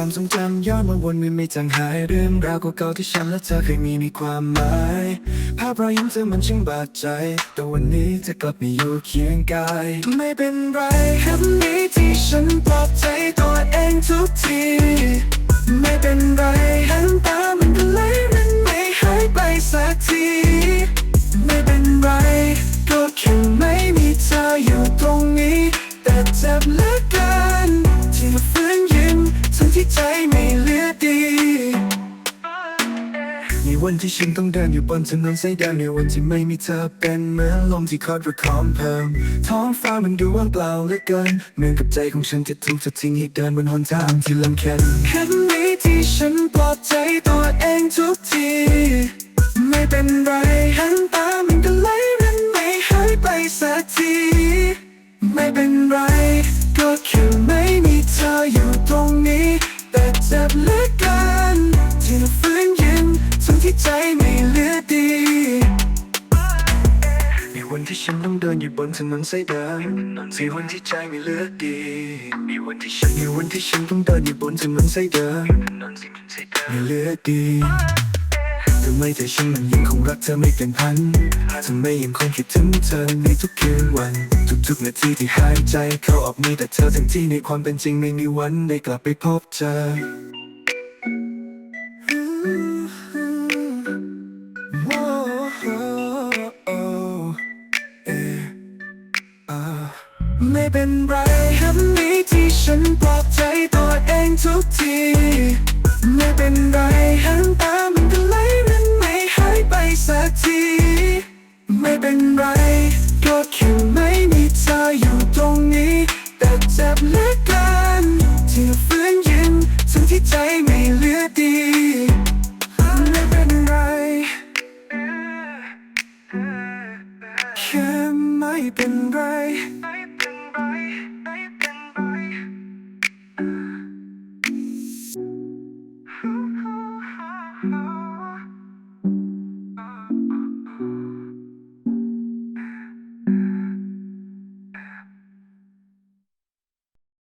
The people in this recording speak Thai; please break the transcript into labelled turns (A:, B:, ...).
A: ความทรงจำย้อนมาวนมือไม่จางหายเรื่องราวเก่าๆที่ฉันและเธอเคยมีมีความหมาย ภาพรอยยิ้มเธอมันช่างบาดใจ แต่วันนี้เธอกลับมาอยู่เคียงกาย ไม่เป็นไรคำนี้ที่ฉันปลอบใจ ที่ใจไม่เหลือดีในวันที่ฉันต้องเดินอยู่บนถนนสายเดิมในวันที่ไม่มีเธอเป็นเหมือนลมที่คอยประคองเพิ่มท้องฟ้ามันดูว่างเปล่าเหลือเกินเหมือนกับใจของฉันจะถูกจะทิ้งให้เดินบนหนทางที่ลำเค็นแค่นี้ที่ฉันปลอบใจตัวเองทุก บเลือเกินที่เราฟื้นยิ้มทั้งที่ใจไม่เหลือดีในวันที่ฉันต้องเดินอยู่บนถนนสายเดิมในวันที่ใจไม่เหลือดีในวันที่ฉันในวันที่ฉันต้องเดินอยู่บนถนนสายเดิมไม่เหลือดีทำไมแต่ฉันมันยังคงรักเธอไม่เป็นพันทำไมยังคงคิดถึงเธอในทุกคืนวัน ทุกๆนาทีที่หายใจเข้าออกมีแต่เธอทั้งที่ในความเป็นจริงไม่มีวันได้กลับไปพบเจอ ไม่เป็นไรคำนี้ที่ฉันปลอบใจตัวเองทุกที ไม่เป็นไรหันตามันก็ไหลมันไม่หายไปสักที ไม่เป็นไรก็แค่ไม่มีเธออยู่ตรงนี้ แต่เจ็บเหลือเกินที่เราฟื้นยิ้มทั้งที่ใจไม่เหลือดีไม่เป็นไรแค่ไม่เป็นไร life.